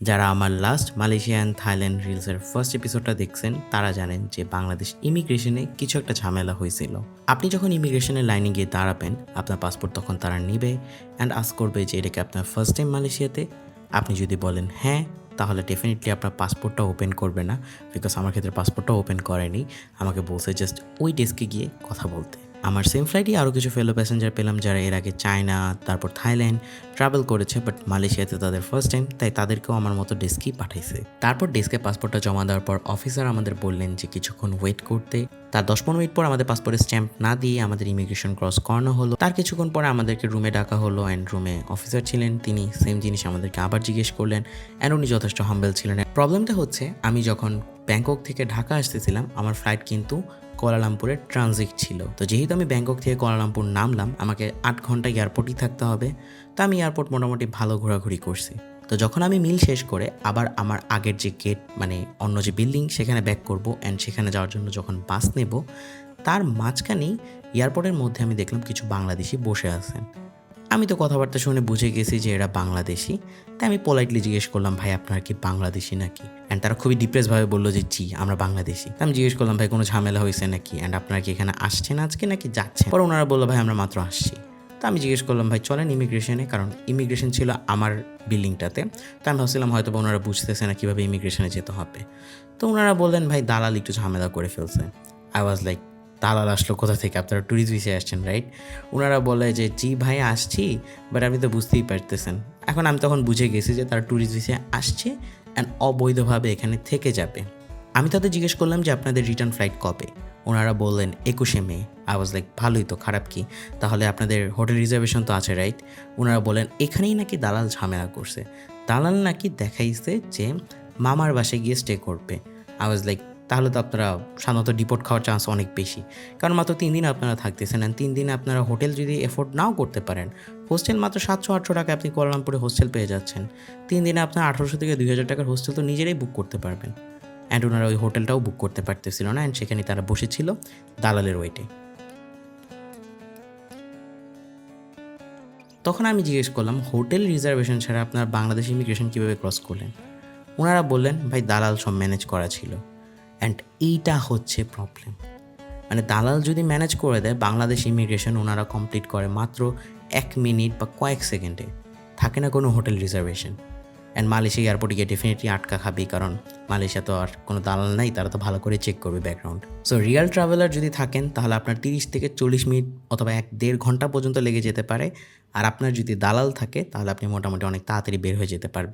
যারা আমার last Malaysian Thailand রিলসের ফার্স্ট এপিসোডটা দেখছেন, তারা জানেন যে বাংলাদেশ ইমিগ্রেশনে কিছু একটা ঝামেলা হয়েছিল। আপনি যখন ইমিগ্রেশনের লাইনে গিয়ে দাঁড়াবেন, আপনার পাসপোর্ট তখন তারা নিবে অ্যান্ড আস করবে যে এটাকে আপনার ফার্স্ট টাইম মালয়েশিয়াতে আপনি যদি বলেন হ্যাঁ তাহলে ডেফিনেটলি আপনার পাসপোর্টটা ওপেন করবে না বিকজ আমার ক্ষেত্রে পাসপোর্টটা ওপেন করেনি। আমাকে বলছে জাস্ট ওই ডেস্কে গিয়ে কথা বলতে। আমার সেম ফ্লাইটই আরও কিছু ফেলো প্যাসেঞ্জার পেলাম যারা এর আগে চায়না, তারপর থাইল্যান্ড ট্রাভেল করেছে বাট মালয়েশিয়াতে তাদের ফার্স্ট টাইম তাই তাদেরকেও আমার মতো ডেস্কই পাঠাইছে। তারপর ডেস্কে পাসপোর্টটা জমা দেওয়ার পর অফিসার আমাদের বললেন যে কিছুক্ষণ ওয়েট করতে। তার দশ পনেরো মিনিট পর আমাদের পাসপোর্টের স্ট্যাম্প না দিয়ে আমাদের ইমিগ্রেশন ক্রস করানো হলো। তার কিছুক্ষণ পরে আমাদেরকে রুমে ডাকা হলো অ্যান্ড রুমে অফিসার ছিলেন। তিনি সেম জিনিস আমাদেরকে আবার জিজ্ঞেস করলেন অ্যান্ড উনি যথেষ্ট হাম্বেল ছিলেন। প্রবলেমটা হচ্ছে, আমি যখন ব্যাংকক থেকে ঢাকা আসতেছিলাম, আমার ফ্লাইট কিন্তু কোয়ালালামপুরের ট্রানজিট ছিল। তো যেহেতু আমি ব্যাংকক থেকে কোয়ালালামপুর নামলাম, আমাকে আট ঘণ্টা এয়ারপোর্টই থাকতে হবে। তো আমি এয়ারপোর্ট মোটামুটি ভালো ঘোরাঘুরি করছি। তো যখন আমি মিল শেষ করে আবার আমার আগের যে গেট মানে অন্য যে বিল্ডিং, সেখানে ব্যাক করব অ্যান্ড সেখানে যাওয়ার জন্য যখন বাস নেব, তার মাঝখানেই এয়ারপোর্টের মধ্যে আমি দেখলাম কিছু বাংলাদেশি বসে আছেন। আমি তো কথাবার্তা শুনে বুঝে গেছি যে এরা বাংলাদেশি। তাই আমি পোলাইটলি জিজ্ঞেস করলাম, ভাই, আপনারা কি বাংলাদেশি নাকি? অ্যান্ড তারা খুবই ডিপ্রেসভাবে বলল যে, জি, আমরা বাংলাদেশি। আমি জিজ্ঞেস করলাম, ভাই, কোনো ঝামেলা হয়েছে নাকি? অ্যান্ড আপনারা কি এখানে আসছেন আজকে নাকি যাচ্ছেন? পরে ওনারা বলল, ভাই, আমরা মাত্র আসছি। তা আমি জিজ্ঞেস করলাম, ভাই, চলেন ইমিগ্রেশনে কারণ ইমিগ্রেশন ছিল আমার বিল্ডিংটাতে। তো আমি ভাবছিলাম হয়তো বা ওনারা বুঝতেছে না কীভাবে ইমিগ্রেশনে যেতে হবে। তো ওনারা বললেন, ভাই, দালাল একটু ঝামেলা করে ফেলছে। আই ওয়াজ লাইক দালাল আসলো, কোথা থেকে? আপনারা ট্যুরিস্ট ভিসে আসছেন রাইট ওনারা বলে যে, জি ভাই, আসছি বাট আপনি তো বুঝতেই পারতেছেন। এখন আমি তখন বুঝে গেছি যে, তারা ট্যুরিস্ট ভিসে আসছে অ্যান্ড অবৈধভাবে এখানে থেকে যাবে। আমি তাদের জিজ্ঞেস করলাম যে, আপনাদের রিটার্ন ফ্লাইট কবে? ওনারা বললেন, একুশে মে। আই ওয়াজ লাইক ভালোই তো, খারাপ কি? তাহলে আপনাদের হোটেল রিজার্ভেশন তো আছে রাইট ওনারা বলেন এখানেই নাকি দালাল ঝামেলা করছে। দালাল নাকি দেখাইছে যে, মামার বাসায় গিয়ে স্টে করবে। আই ওয়াজ লাইক তাহলে তো আপনারা সাধারণত ডিপোর্ট খাওয়ার চান্স অনেক বেশি। কারণ মাত্র তিন দিন আপনারা থাকতেছেন তিন দিনে আপনারা হোটেল যদি এফোর্ড নাও করতে পারেন হোস্টেল মাত্র সাতশো, আটশো টাকা আপনি কোয়ালালামপুরে হোস্টেল পেয়ে যাচ্ছেন। তিন দিনে আপনার আঠারোশো থেকে দুই হাজার টাকার হোস্টেল তো নিজেরাই বুক করতে পারবেন। অ্যান্ড ওনারা ওই হোটেলটাও বুক করতে পারতেছিল না অ্যান্ড সেখানে তারা বসেছিল দালালের ওয়েটে তখন আমি জিজ্ঞেস করলাম হোটেল রিজার্ভেশন ছাড়া আপনার বাংলাদেশ ইমিগ্রেশন কীভাবে ক্রস করলেন? ওনারা বললেন, ভাই, দালাল সব ম্যানেজ করা ছিল। অ্যান্ড এইটা হচ্ছে প্রবলেম মানে দালাল যদি ম্যানেজ করে দেয়, বাংলাদেশ ইমিগ্রেশন ওনারা কমপ্লিট করে মাত্র এক মিনিট বা কয়েক সেকেন্ডে থাকে না কোনো হোটেল রিজার্ভেশন অ্যান্ড মালয়েশিয়া এয়ারপোর্টে গিয়ে ডেফিনেটলি আটকা খাবি কারণ মালয়েশিয়া তো আর কোনো দালাল নাই, তারা তো ভালো করে চেক করবে ব্যাকগ্রাউন্ড সো রিয়েল ট্রাভেলার যদি থাকেন, তাহলে আপনার তিরিশ থেকে চল্লিশ মিনিট অথবা এক দেড় ঘণ্টা পর্যন্ত লেগে যেতে পারে। আর আপনার যদি দালাল থাকে, তাহলে আপনি মোটামুটি অনেক তাড়াতাড়ি বের হয়ে যেতে পারবেন।